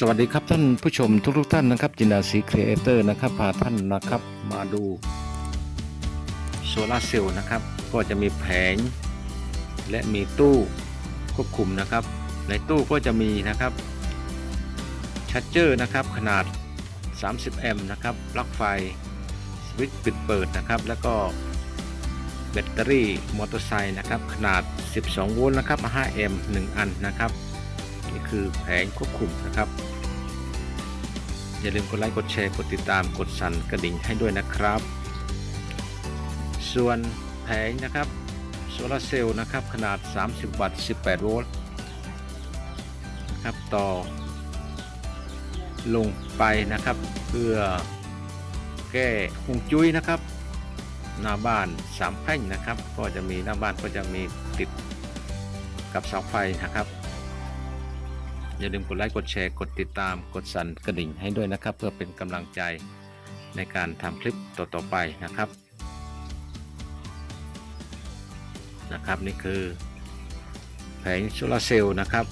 สวัสดีครับท่านผู้ชมทุกทุกๆท่านนะครับจินดาสีครีเอเตอร์นะครับพาท่านนะครับมาดูโซลาเซลล์นะครับ ก็จะมีแผง และมีตู้ควบคุมนะครับ ในตู้ก็จะมีนะครับชัตเจอร์นะครับขนาด 30 แอมป์นะครับปลั๊กไฟสวิตช์ปิดเปิดนะครับ แล้วก็แบตเตอรี่มอเตอร์ไซค์นะครับขนาด 12 โวลต์นะครับ5แอมป์1อันนะครับ คือแผงควบคุมนะครับ อย่าลืมกดไลค์กดแชร์กดติดตามกดสั่นกระดิ่งให้ด้วยนะครับ ส่วนแผงนะครับโซลาร์เซลล์นะครับขนาด 30 วัตต์ 18 โวลต์นะครับต่อ ลงไปนะครับ เพื่อแก้ฮวงจุ้ยนะครับ หน้าบ้านสามแพ่งนะครับ ก็จะมีหน้าบ้านก็จะมีติดกับเสาไฟนะครับ อย่าลืมกดไลค์กดแชร์กดติดตามกดสั่นกระดิ่งให้ด้วยนะครับ เพื่อเป็นกำลังใจในการทำคลิปต่อๆไปนะครับนะครับนี่คือแผงโซลาร์เซลล์นะครับ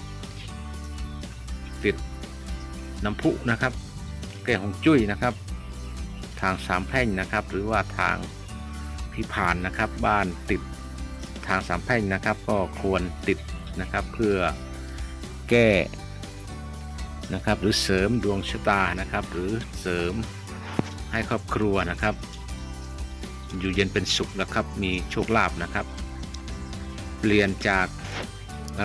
ติดน้ำพุนะครับ แก้ของจุ้ยนะครับ ทางสามแพร่งนะครับ หรือว่าทางที่ผ่านนะครับ บ้านติดทางสามแพร่งนะครับ ก็ควรติดนะครับเพื่อแก้ นะครับ หรือเสริมดวงชะตานะครับ หรือเสริมให้ครอบครัวนะครับ อยู่เย็นเป็นสุขนะครับ มีโชคลาภนะครับ เปลี่ยนจาก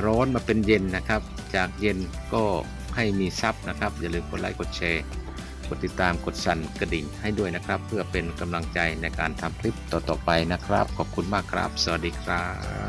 ร้อนมาเป็นเย็นนะครับ จากเย็นก็ให้มีทรัพย์นะครับอย่าลืมกดไลค์กดแชร์กดติดตามกดสั่นกระดิ่งให้ด้วยนะครับ เพื่อเป็นกำลังใจในการทำคลิปต่อๆไปนะครับ ขอบคุณมากครับ สวัสดีครับ